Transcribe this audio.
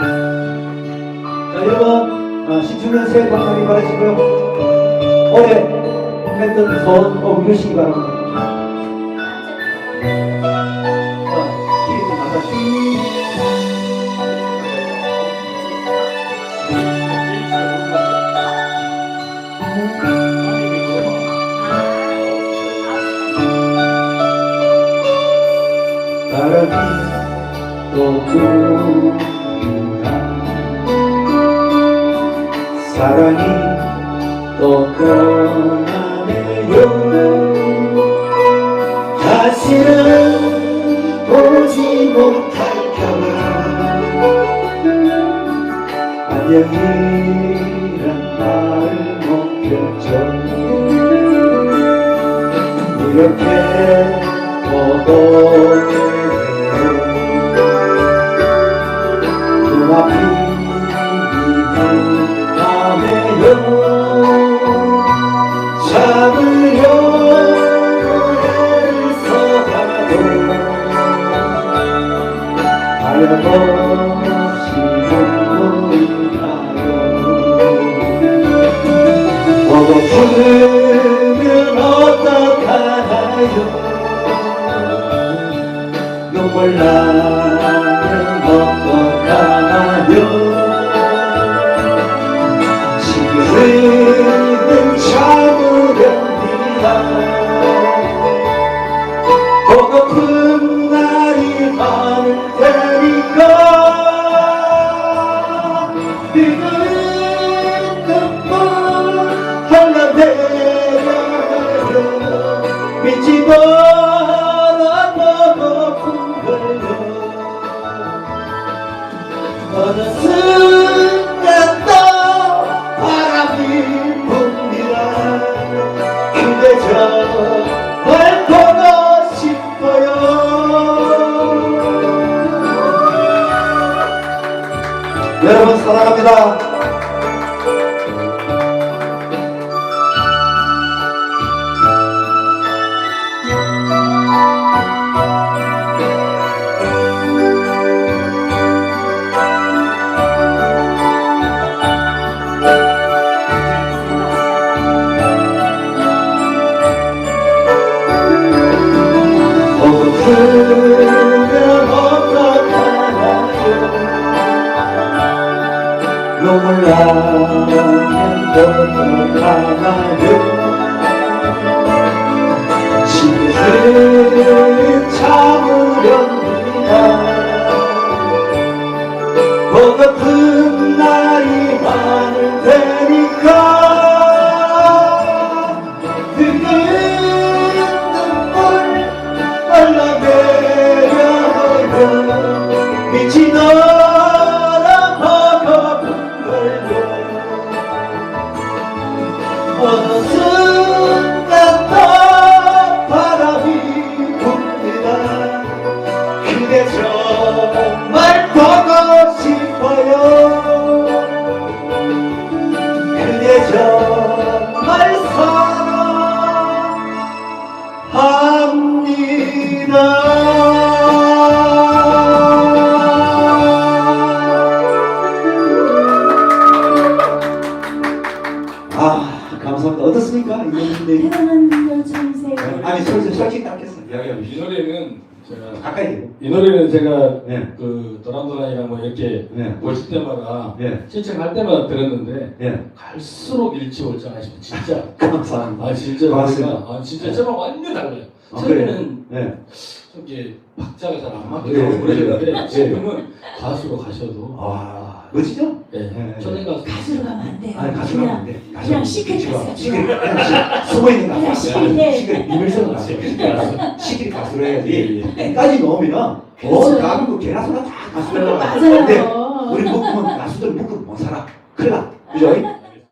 자, 여러분, 어, 신축년 새해 복 많이 받으시고요. 올해 했던 소원 꼭 이루시기 바랍니다. 사랑이 또 사랑이 또 떠나네요. 다시는 보지 못할까봐 안녕이란 말을 못 펴죠. 이렇게 보고 눈앞이 보고프면 어떡하나요 눈물 나면 어떡하나요 지금은 참으렵니다 이 여러분 사랑합니다. 보 나면 정말 사랑합니다. 아 감사합니다. 어떻습니까? 이분들 대단한 능력 주세요. 아니 솔직히 솔직히 닦겠어요. 이 노래는 제가 가까이 이 노래는 제가 네. 그 도란도란이랑 뭐 이렇게 네. 오실 때마다 네. 신청할 때마다 들었는데 예 갈수록 일치월장하시고 진짜 감사합니다 아 진짜 고맙습니다. 노래가 아 진짜 네. 저랑 완전 달라요. 아, 처음에는 네. 좀 이게 박자가 잘안 네, 맞고 그러셨는데 네. 지금은 가수로 가셔도 아 멋지죠? 예 네. 천행 가수 가수로 가면 안 돼요. 아니 가수가 그냥 안 돼. 그냥 시크릿 가수가 시크릿 그냥 시- 숨어 있는 그냥 가수. 시크릿, 네. 시크릿 이물선 가수. 시크릿 가수로 해야지. 예, 까지 넣으면 어 그렇죠. 나도 개나 소나 다 가수라. 맞아요. 우리 묶으면 가수들 묶으면 못 살아. 큰일 나. 그죠?